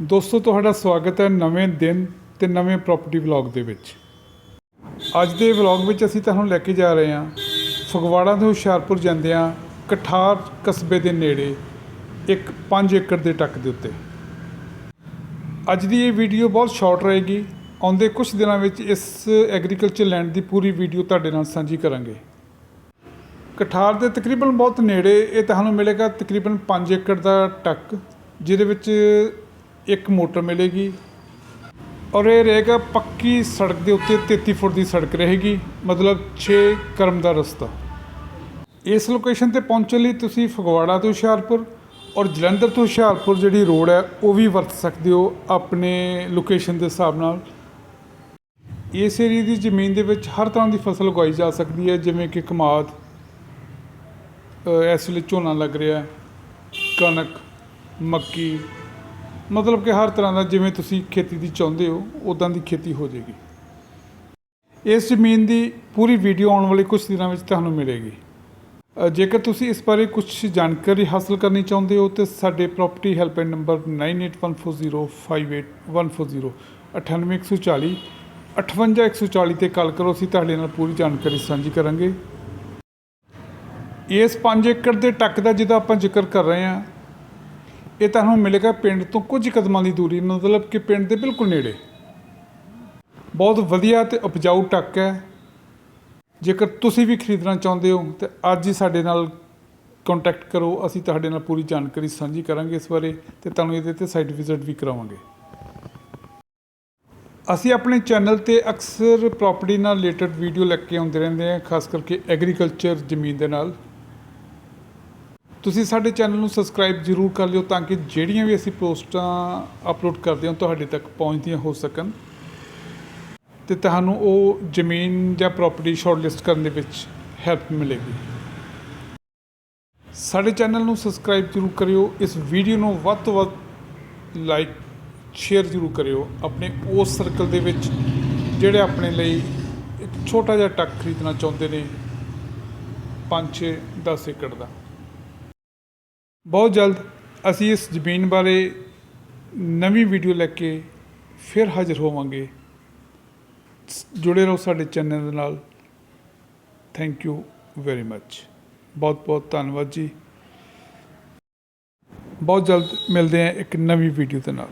ਦੋਸਤੋ, ਤੁਹਾਡਾ ਸਵਾਗਤ ਹੈ ਨਵੇਂ ਦਿਨ ਤੇ ਨਵੇਂ ਪ੍ਰਾਪਰਟੀ ਵਲੌਗ ਦੇ ਵਿੱਚ। ਅੱਜ ਦੇ ਵਲੌਗ ਵਿੱਚ ਅਸੀਂ ਤੁਹਾਨੂੰ ਲੈ ਕੇ ਜਾ ਰਹੇ ਹਾਂ ਫਗਵਾੜਾ ਤੋਂ ਹੁਸ਼ਿਆਰਪੁਰ ਜਾਂਦਿਆਂ ਕਠਾਰ ਕਸਬੇ ਦੇ ਨੇੜੇ, ਇੱਕ 5 ਏਕੜ ਦੇ ਟੱਕ ਦੇ ਉੱਤੇ। ਅੱਜ ਦੀ ਇਹ ਵੀਡੀਓ ਬਹੁਤ ਸ਼ਾਰਟ ਰਹੇਗੀ। ਆਉਂਦੇ ਕੁਝ ਦਿਨਾਂ ਵਿੱਚ ਇਸ ਐਗਰੀਕਲਚਰ ਲੈਂਡ ਦੀ ਪੂਰੀ ਵੀਡੀਓ ਤੁਹਾਡੇ ਨਾਲ ਸਾਂਝੀ ਕਰਾਂਗੇ। ਕਠਾਰ ਦੇ ਤਕਰੀਬਨ ਬਹੁਤ ਨੇੜੇ, ਇਹ ਤੁਹਾਨੂੰ ਮਿਲੇਗਾ ਤਕਰੀਬਨ 5 ਏਕੜ ਦਾ ਟੱਕ, ਜਿਹਦੇ ਵਿੱਚ ਇੱਕ ਮੋਟਰ ਮਿਲੇਗੀ ਔਰ ਇਹ ਰਹੇਗਾ ਪੱਕੀ ਸੜਕ ਦੇ ਉੱਤੇ 33 ਫੁੱਟ ਦੀ ਸੜਕ ਰਹੇਗੀ, ਮਤਲਬ 6 ਕਰਮ ਦਾ ਰਸਤਾ। ਇਸ ਲੋਕੇਸ਼ਨ ਤੇ ਪਹੁੰਚਣ ਲਈ ਤੁਸੀਂ ਫਗਵਾੜਾ ਤੋਂ ਹੁਸ਼ਿਆਰਪੁਰ ਔਰ ਜਲੰਧਰ ਤੋਂ ਹੁਸ਼ਿਆਰਪੁਰ ਜਿਹੜੀ ਰੋਡ ਹੈ, ਉਹ ਵੀ ਵਰਤ ਸਕਦੇ ਹੋ ਆਪਣੇ ਲੋਕੇਸ਼ਨ ਦੇ ਹਿਸਾਬ ਨਾਲ। ਇਸ ਏਰੀਏ ਦੀ ਜ਼ਮੀਨ ਦੇ ਵਿੱਚ ਹਰ ਤਰ੍ਹਾਂ ਦੀ ਫਸਲ ਉਗਾਈ ਜਾ ਸਕਦੀ ਹੈ, ਜਿਵੇਂ ਕਿ ਕਮਾਦ ਇਸ ਵੇਲੇ ਝੋਨਾ ਲੱਗ ਰਿਹਾ, ਕਣਕ, ਮੱਕੀ ਮਤਲਬ ਕਿ ਹਰ ਤਰ੍ਹਾਂ ਦਾ ਜਿਵੇਂ ਤੁਸੀਂ ਖੇਤੀ ਦੀ ਚਾਹੁੰਦੇ ਹੋ ਉਦਾਂ ਦੀ ਖੇਤੀ ਹੋ ਜਾਏਗੀ। ਇਸ ਜ਼ਮੀਨ ਦੀ ਪੂਰੀ ਵੀਡੀਓ ਆਉਣ ਵਾਲੇ ਕੁਝ ਦਿਨਾਂ ਵਿੱਚ ਤੁਹਾਨੂੰ ਮਿਲੇਗੀ। ਜੇਕਰ ਤੁਸੀਂ ਇਸ ਬਾਰੇ ਕੁਝ ਜਾਣਕਾਰੀ ਹਾਸਲ ਕਰਨੀ ਚਾਹੁੰਦੇ ਹੋ, ਤੇ ਸਾਡੇ ਪ੍ਰਾਪਰਟੀ ਹੈਲਪਲਾਈਨ ਨੰਬਰ 9814058140 98140 58140 ਤੇ ਕਾਲ ਕਰੋ, ਅਸੀਂ ਤੁਹਾਡੇ ਨਾਲ ਪੂਰੀ ਜਾਣਕਾਰੀ ਸਾਂਝੀ ਕਰਾਂਗੇ। ਇਸ 5 ਏਕੜ ਦੇ ਟੱਕ ਦਾ ਜਿਹਦਾ ਆਪਾਂ ਜ਼ਿਕਰ ਕਰ ਰਹੇ ਹਾਂ ਇਹ ਤੁਹਾਨੂੰ ਮਿਲੇਗਾ ਪਿੰਡ ਤੋਂ ਕੁਝ ਕਦਮਾਂ ਦੀ ਦੂਰੀ, ਮਤਲਬ ਕਿ ਪਿੰਡ ਦੇ ਬਿਲਕੁਲ ਨੇੜੇ। ਬਹੁਤ ਵਧੀਆ ਤੇ ਉਪਜਾਊ ਟੱਕ ਹੈ। ਜੇਕਰ ਤੁਸੀਂ ਵੀ ਖਰੀਦਣਾ ਚਾਹੁੰਦੇ ਹੋ, ਤੇ ਅੱਜ ਹੀ ਸਾਡੇ ਨਾਲ ਕੰਟੈਕਟ ਕਰੋ, ਅਸੀਂ ਤੁਹਾਡੇ ਨਾਲ ਪੂਰੀ ਜਾਣਕਾਰੀ ਸਾਂਝੀ ਕਰਾਂਗੇ ਇਸ ਬਾਰੇ, ਤੇ ਤੁਹਾਨੂੰ ਇਹਦੇ ਤੇ ਸਾਈਟ ਵਿਜ਼ਿਟ ਵੀ ਕਰਾਵਾਂਗੇ। ਅਸੀਂ ਆਪਣੇ ਚੈਨਲ ਤੇ ਅਕਸਰ ਪ੍ਰਾਪਰਟੀ ਨਾਲ ਰਿਲੇਟਡ ਵੀਡੀਓ ਲੈ ਕੇ ਆਉਂਦੇ ਰਹਿੰਦੇ ਹਾਂ, ਖਾਸ ਕਰਕੇ ਐਗਰੀਕਲਚਰ ਜ਼ਮੀਨ ਦੇ ਨਾਲ। ਤੁਸੀਂ ਸਾਡੇ ਚੈਨਲ ਨੂੰ ਸਬਸਕ੍ਰਾਈਬ ਜ਼ਰੂਰ ਕਰ ਲਿਓ ਤਾਂ ਕਿ ਜਿਹੜੀਆਂ ਵੀ ਅਸੀਂ ਪੋਸਟਾਂ ਅਪਲੋਡ ਕਰਦੇ ਹਾਂ ਤੁਹਾਡੇ ਤੱਕ ਪਹੁੰਚਦੀਆਂ ਹੋ ਸਕਣ। ਤੇ ਤੁਹਾਨੂੰ ਉਹ ਜ਼ਮੀਨ ਜਾਂ ਪ੍ਰਾਪਰਟੀ ਸ਼ਾਰਟਲਿਸਟ ਕਰਨ ਦੇ ਵਿੱਚ ਹੈਲਪ ਮਿਲੇਗੀ। ਸਾਡੇ ਚੈਨਲ ਨੂੰ ਸਬਸਕ੍ਰਾਈਬ ਜ਼ਰੂਰ ਕਰਿਓ, ਇਸ ਵੀਡੀਓ ਨੂੰ ਵੱਧ ਤੋਂ ਵੱਧ ਲਾਈਕ ਸ਼ੇਅਰ ਜ਼ਰੂਰ ਕਰਿਓ। ਆਪਣੇ ਉਸ ਸਰਕਲ ਦੇ ਵਿੱਚ ਜਿਹੜੇ ਆਪਣੇ ਲਈ ਇੱਕ ਛੋਟਾ ਜਿਹਾ ਟੱਕ ਖਰੀਦਣਾ ਚਾਹੁੰਦੇ ਨੇ 5 6 10 ਏਕੜ ਦਾ। ਬਹੁਤ ਜਲਦ ਅਸੀਂ ਇਸ ਜ਼ਮੀਨ ਬਾਰੇ ਨਵੀਂ ਵੀਡੀਓ ਲੈ ਕੇ ਫਿਰ ਹਾਜ਼ਰ ਹੋਵਾਂਗੇ। ਜੁੜੇ ਰਹੋ ਸਾਡੇ ਚੈਨਲ ਦੇ ਨਾਲ। ਥੈਂਕ ਯੂ ਵੈਰੀ ਮੱਚ ਬਹੁਤ ਬਹੁਤ ਧੰਨਵਾਦ ਜੀ। ਬਹੁਤ ਜਲਦ ਮਿਲਦੇ ਹਾਂ ਇੱਕ ਨਵੀਂ ਵੀਡੀਓ ਦੇ ਨਾਲ।